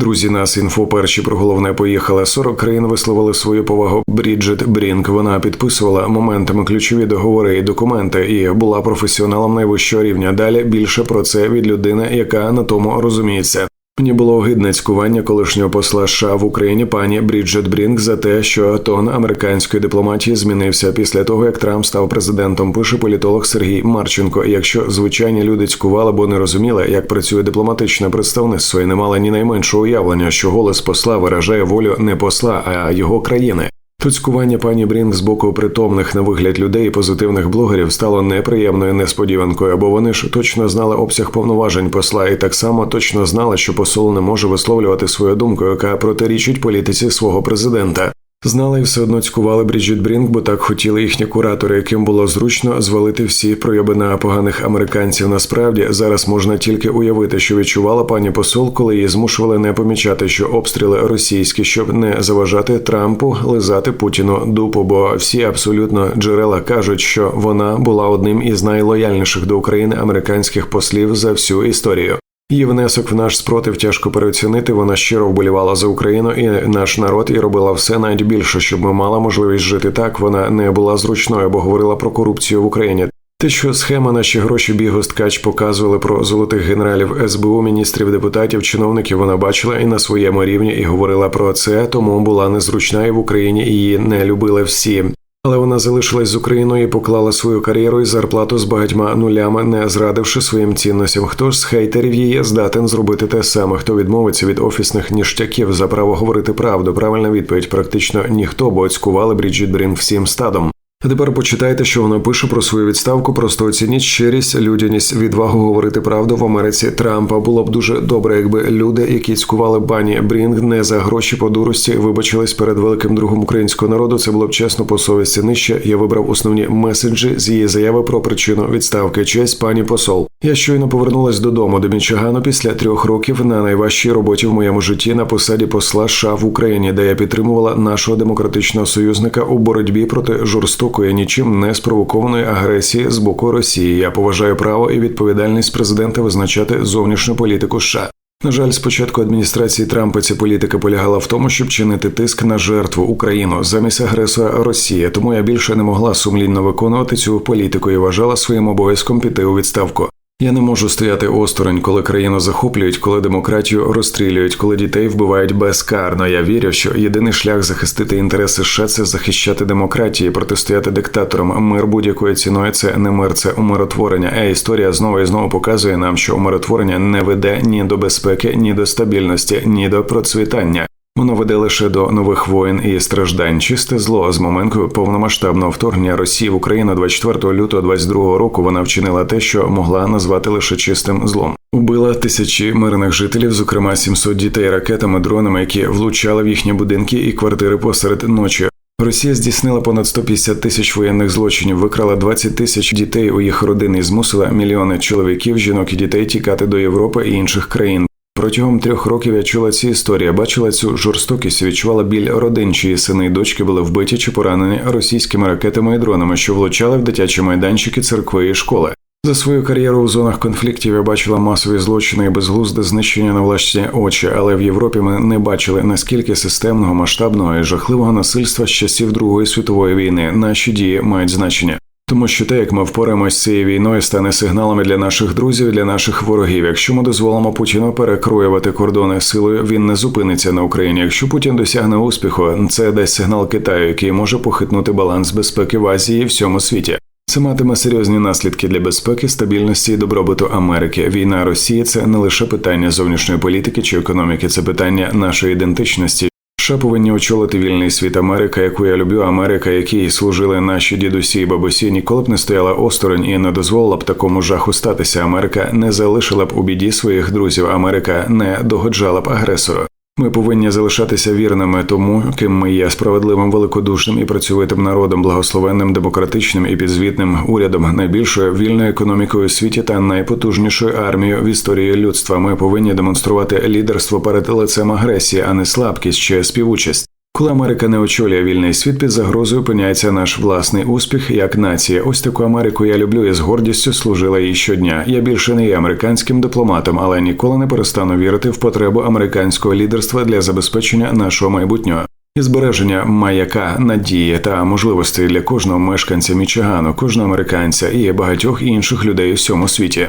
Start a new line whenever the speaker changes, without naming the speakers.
Друзі, нас інфо перші про головне поїхали. 40 країн висловили свою повагу. Бріджит Брінк. Вона підписувала моментами ключові договори і документи, і була професіоналом найвищого рівня. Далі більше про це від людини, яка на тому розуміється. Мені було огидне цькування колишнього посла США в Україні пані Бріджет Брінк за те, що тон американської дипломатії змінився після того, як Трамп став президентом. Пише політолог Сергій Марченко. Якщо звичайні люди цькували, бо не розуміли, як працює дипломатичне представництво, і не мали ні найменшого уявлення, що голос посла виражає волю не посла, а його країни. Туцькування пані Брінк з боку притомних на вигляд людей і позитивних блогерів стало неприємною несподіванкою, бо вони ж точно знали обсяг повноважень посла, і так само точно знали, що посол не може висловлювати свою думку, яка протирічить політиці свого президента. Знали і все одно цькували Бріджит Брінк, бо так хотіли їхні куратори, яким було зручно звалити всі пройоби на поганих американців. Насправді зараз можна тільки уявити, що відчувала пані посол, коли її змушували не помічати, що обстріли російські, щоб не заважати Трампу лизати Путіну дупу. Бо всі абсолютно джерела кажуть, що вона була одним із найлояльніших до України американських послів за всю історію. Її внесок в наш спротив тяжко переоцінити. Вона щиро вболівала за Україну і наш народ і робила все навіть більше, щоб ми мали можливість жити так. Вона не була зручною, бо говорила про корупцію в Україні. Те, що схема наші гроші бігу ткач показували про золотих генералів СБУ, міністрів, депутатів, чиновників, вона бачила і на своєму рівні, і говорила про це, тому була незручна і в Україні її не любили всі. Але вона залишилась з Україною і поклала свою кар'єру і зарплату з багатьма нулями, не зрадивши своїм цінностям. Хто ж з хейтерів її здатен зробити те саме? Хто відмовиться від офісних ніштяків за право говорити правду? Правильна відповідь практично ніхто, бо оцькували Бріджіт Брін всім стадом. А тепер почитайте, що вона пише про свою відставку. Просто оцініть щирість, людяність, відвагу говорити правду в Америці Трампа. Було б дуже добре, якби люди, які цькували бані Брінг не за гроші по дурості, вибачились перед великим другом українського народу. Це було б чесно по совісті. Нижче я вибрав основні меседжі з її заяви про причину відставки. Честь пані посол. Я щойно повернулась додому до Мічигану після трьох років на найважчій роботі в моєму житті на посаді посла США в Україні, де я підтримувала нашого демократичного союзника у боротьбі проти жорстокої, нічим не спровокованої агресії з боку Росії. Я поважаю право і відповідальність президента визначати зовнішню політику. США. На жаль, спочатку адміністрації Трампа ця політика полягала в тому, щоб чинити тиск на жертву Україну замість агресора Росії. Тому я більше не могла сумлінно виконувати цю політику і вважала своїм обов'язком піти у відставку. Я не можу стояти осторонь, коли країну захоплюють, коли демократію розстрілюють, коли дітей вбивають безкарно. Я вірю, що єдиний шлях захистити інтереси США – це захищати демократії, протистояти диктаторам. Мир будь-якою ціною це не мир, це умиротворення. А історія знову і знову показує нам, що умиротворення не веде ні до безпеки, ні до стабільності, ні до процвітання. Воно веде лише до нових воєн і страждань. Чисте зло з моменту повномасштабного вторгнення Росії в Україну 24 лютого 22 року. Вона вчинила те, що могла назвати лише чистим злом. Убила тисячі мирних жителів, зокрема 700 дітей ракетами, дронами, які влучали в їхні будинки і квартири посеред ночі. Росія здійснила понад 150 тисяч воєнних злочинів, викрала 20 тисяч дітей у їх родини і змусила мільйони чоловіків, жінок і дітей тікати до Європи і інших країн. Протягом трьох років я чула ці історії, бачила цю жорстокість, відчувала біль родин, чиї сини і дочки були вбиті чи поранені російськими ракетами і дронами, що влучали в дитячі майданчики, церкви і школи. За свою кар'єру у зонах конфліктів я бачила масові злочини і безглузде знищення на власні очі, але в Європі ми не бачили наскільки системного, масштабного і жахливого насильства з часів Другої світової війни. Наші дії мають значення. Тому що те, як ми впораємось з цією війною, стане сигналами для наших друзів, для наших ворогів. Якщо ми дозволимо Путіну перекроювати кордони силою, він не зупиниться на Україні. Якщо Путін досягне успіху, це дасть сигнал Китаю, який може похитнути баланс безпеки в Азії і всьому світі. Це матиме серйозні наслідки для безпеки, стабільності і добробуту Америки. Війна Росії це не лише питання зовнішньої політики чи економіки, це питання нашої ідентичності. США повинні очолити вільний світ Америка, яку я люблю, Америка, якій служили наші дідусі і бабусі, ніколи б не стояла осторонь і не дозволила б такому жаху статися. Америка не залишила б у біді своїх друзів. Америка не догоджала б агресору. Ми повинні залишатися вірними тому, ким ми є справедливим, великодушним і працьовитим народом, благословенним, демократичним і підзвітним урядом, найбільшою вільною економікою у світі та найпотужнішою армією в історії людства. Ми повинні демонструвати лідерство перед лицем агресії, а не слабкість чи співучасть. Коли Америка не очолює вільний світ, під загрозою опиняється наш власний успіх як нація. Ось таку Америку я люблю і з гордістю служила їй щодня. Я більше не є американським дипломатом, але ніколи не перестану вірити в потребу американського лідерства для забезпечення нашого майбутнього. І збереження маяка, надії та можливостей для кожного мешканця Мічигану, кожного американця і багатьох інших людей у всьому світі.